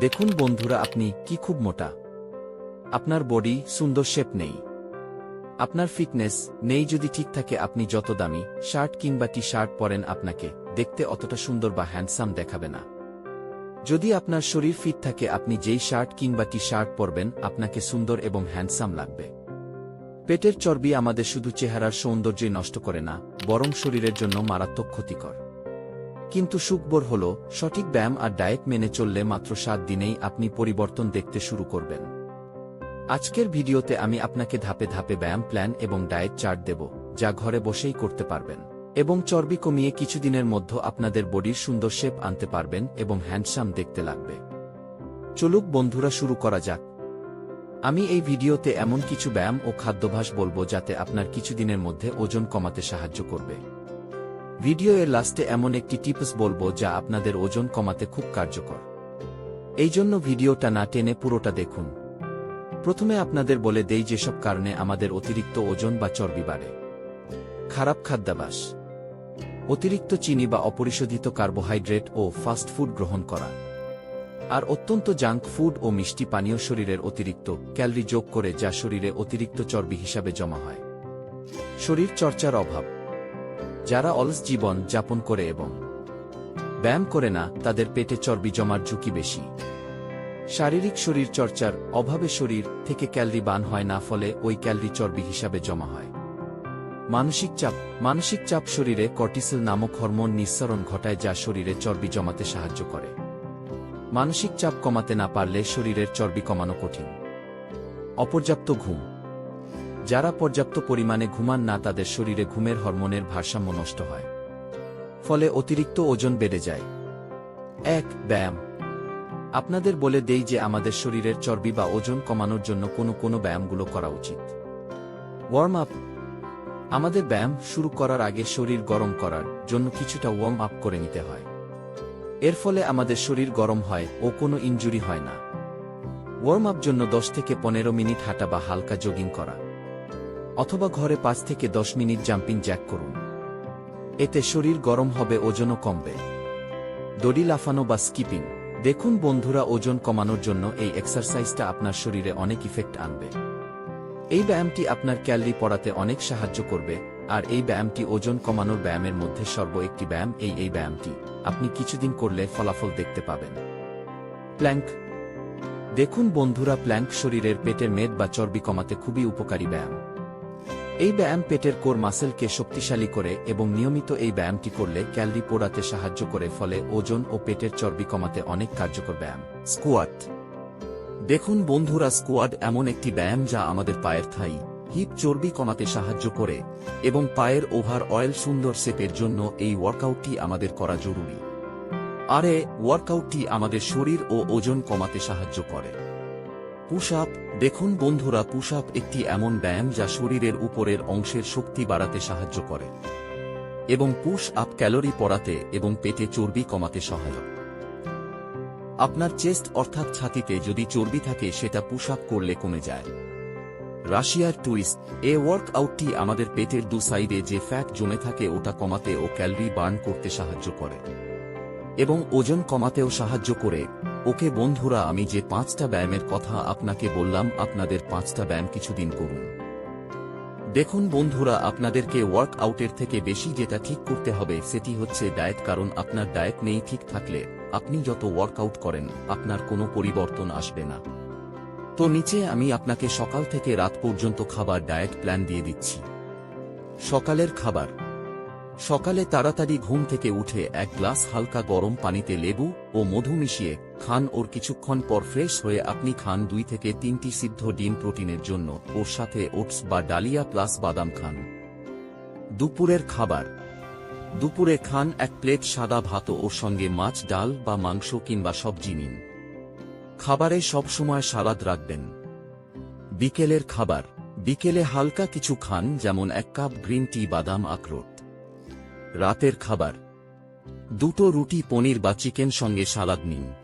দেখুন বন্ধুরা, আপনি কি খুব মোটা। আপনার বডি সুন্দর শেপ নেই। আপনার ফিটনেস নেই যদি ঠিক থাকে, আপনি যত দামি শার্ট কিংবা টি শার্ট পরেন, আপনাকে দেখতে অতটা সুন্দর বা হ্যান্ডসাম দেখাবে না। যদি আপনার শরীর ফিট থাকে, আপনি যেই শার্ট কিংবা টি শার্ট পরবেন, আপনাকে সুন্দর এবং হ্যান্ডসাম লাগবে। পেটের চর্বি আমাদের শুধু চেহারার সৌন্দর্যই নষ্ট করে না, বরং শরীরের জন্য মারাত্মক ক্ষতিকর। কিন্তু সুখবর হল, সঠিক ব্যায়াম আর ডায়েট মেনে চললে মাত্র সাত দিনেই আপনি পরিবর্তন দেখতে শুরু করবেন। আজকের ভিডিওতে আমি আপনাকে ধাপে ধাপে ব্যায়াম প্ল্যান এবং ডায়েট চার্ট দেব, যা ঘরে বসেই করতে পারবেন। এবং চর্বি কমিয়ে কিছুদিনের মধ্যে আপনাদের বডির সুন্দর শেপ আনতে পারবেন এবং হ্যান্ডসাম দেখতে লাগবে। চলুক বন্ধুরা, শুরু করা যাক। আমি এই ভিডিওতে এমন কিছু ব্যায়াম ও খাদ্যাভ্যাস বলব যাতে আপনার কিছুদিনের মধ্যে ওজন কমাতে সাহায্য করবে। ভিডিও এর লাস্টে এমন একটি টিপস বলব যা আপনাদের ওজন কমাতে খুব কার্যকর। এই জন্য ভিডিওটা না টেনে পুরোটা দেখুন। প্রথমে আপনাদের বলে দেই যেসব কারণে আমাদের অতিরিক্ত ওজন বা চর্বি বাড়ে। খারাপ খাদ্যাভাস। অতিরিক্ত চিনি বা অপরিশোধিত কার্বোহাইড্রেট ও ফাস্ট ফুড গ্রহণ করা। আর অত্যন্ত জাঙ্ক ফুড ও মিষ্টি পানীয় শরীরের অতিরিক্ত ক্যালরি যোগ করে যা শরীরে অতিরিক্ত চর্বি হিসাবে জমা হয়। শরীর চর্চার অভাব। যারা অলস জীবন যাপন করে এবং ব্যায়াম করে না, তাদের পেটে চর্বি জমার ঝুঁকি বেশি। শারীরিক শরীর চর্চার অভাবে শরীর থেকে ক্যালরি বান হয় না, ফলে ওই ক্যালরি চর্বি হিসাবে জমা হয়। মানসিক চাপ মানসিক চাপ শরীরে কর্টিসেল নামক হরমোন নিঃসরণ ঘটায় যা শরীরে চর্বি জমাতে সাহায্য করে। মানসিক চাপ কমাতে না পারলে শরীরের চর্বি কমানো কঠিন। অপর্যাপ্ত ঘুম যারা পর্যাপ্ত পরিমাণে ঘুমান না তাদের শরীরে ঘুমের হরমোনের ভারসাম্য নষ্ট হয়। ফলে অতিরিক্ত ওজন বেড়ে যায়। এক, ব্যায়াম। আপনাদের বলে দেই যে আমাদের শরীরের চর্বি বা ওজন কমানোর জন্য কোনো কোনো ব্যায়ামগুলো করা উচিত। Warm up. আমাদের ব্যায়াম শুরু করার আগে শরীর গরম করার জন্য কিছুটা ওয়ার্ম আপ করে নিতে হয়। এর ফলে আমাদের শরীর গরম হয় ও কোনো ইনজুরি হয় না। ওয়ার্ম আপ জন্য দশ থেকে পনেরো মিনিট হাঁটা বা হালকা জগিং করা। অথবা ঘরে পাঁচ থেকে দশ মিনিট জাম্পিং জ্যাক করুন। এতে শরীর গরম হবে, ওজনও কমবে। দড়ি লাফানো বা স্কিপিং। দেখুন বন্ধুরা, ওজন কমানোর জন্য এই এক্সারসাইজটা আপনার শরীরে অনেক ইফেক্ট আনবে। এই ব্যায়ামটি আপনার ক্যালরি পড়াতে অনেক সাহায্য করবে, আর এই ব্যায়ামটি ওজন কমানোর ব্যায়ামের মধ্যে সর্ব একটি ব্যায়াম, এই এই ব্যায়ামটি। আপনি কিছুদিন করলে ফলাফল দেখতে পাবেন। প্ল্যাঙ্ক। দেখুন বন্ধুরা, প্ল্যাঙ্ক শরীরের পেটের মেদ বা চর্বি কমাতে খুবই উপকারী ব্যায়াম। এই ব্যায়াম পেটের কোর মাসেলকে শক্তিশালী করে এবং নিয়মিত এই ব্যায়ামটি করলে ক্যালরি পোড়াতে সাহায্য করে ফলে ওজন ও পেটের চর্বি কমাতে অনেক কার্যকর ব্যায়াম। স্কোয়াট দেখুন বন্ধুরা, স্কোয়াড এমন একটি ব্যায়াম যা আমাদের পায়ের থাই, হিপ চর্বি কমাতে সাহায্য করে এবং পায়ের ওভার অয়েল সুন্দর সেপের জন্য এই ওয়ার্কআউটটি আমাদের করা জরুরি। আরে, ওয়ার্কআউটটি আমাদের শরীর ও ওজন কমাতে সাহায্য করে। পুশ আপ দেখুন বন্ধুরা পুশ আপ একটি এমন ব্যায়াম যা শরীরের উপরের অংশের শক্তি বাড়াতে সাহায্য করে এবং পুশ আপ ক্যালোরি পড়াতে এবং পেটে চর্বি কমাতে সহায়ক। আপনার চেস্ট অর্থাৎ ছাতিতে যদি চর্বি থাকে, সেটা পুশ আপ করলে কমে যায়। রাশিয়ার টুইস্ট, এ ওয়ার্কআউটটি আমাদের পেটের দু সাইডে যে ফ্যাট জমে থাকে, ওটা কমাতে ও ক্যালরি বার্ন করতে সাহায্য করে এবং ওজন কমাতেও সাহায্য করে। ওকে বন্ধুরা, আমি যে পাঁচটা ব্যায়ামের কথা আপনাকে বললাম, আপনাদের পাঁচটা ব্যায়াম কিছুদিন করুন। দেখুন বন্ধুরা, আপনাদেরকে ওয়ার্ক আউটের থেকে বেশি যেটা ঠিক করতে হবে, সেটি হচ্ছে ডায়েট কারণ আপনার ডায়েট নেই ঠিক থাকলে আপনি যত ওয়ার্কআউট করেন, আপনার কোনো পরিবর্তন আসবে না। তো নিচে আমি আপনাকে সকাল থেকে রাত পর্যন্ত খাবার ডায়েট প্ল্যান দিয়ে দিচ্ছি। সকালের খাবার সকালে তাড়াতাড়ি ঘুম থেকে উঠে এক গ্লাস হালকা গরম পানিতে লেবু ও মধু মিশিয়ে খান ওর কিছুক্ষণ পর ফ্রেশ হয়ে আপনি খান দুই থেকে তিনটি সিদ্ধ ডিম প্রোটিনের জন্য ওর সাথে ওটস বা ডালিয়া প্লাস বাদাম খান। দুপুরের খাবার। দুপুরে খান এক প্লেট সাদা ভাত ওর সঙ্গে মাছ, ডাল বা মাংস কিংবা সবজি নিন। খাবারে সবসময় সালাদ রাখবেন। বিকেলের খাবার। বিকেলে হালকা কিছু খান যেমন এক কাপ গ্রিন টি বাদাম আখরোট। রাতের খাবার। দুটো রুটি পনির বা চিকেন সঙ্গে সালাদ নিন।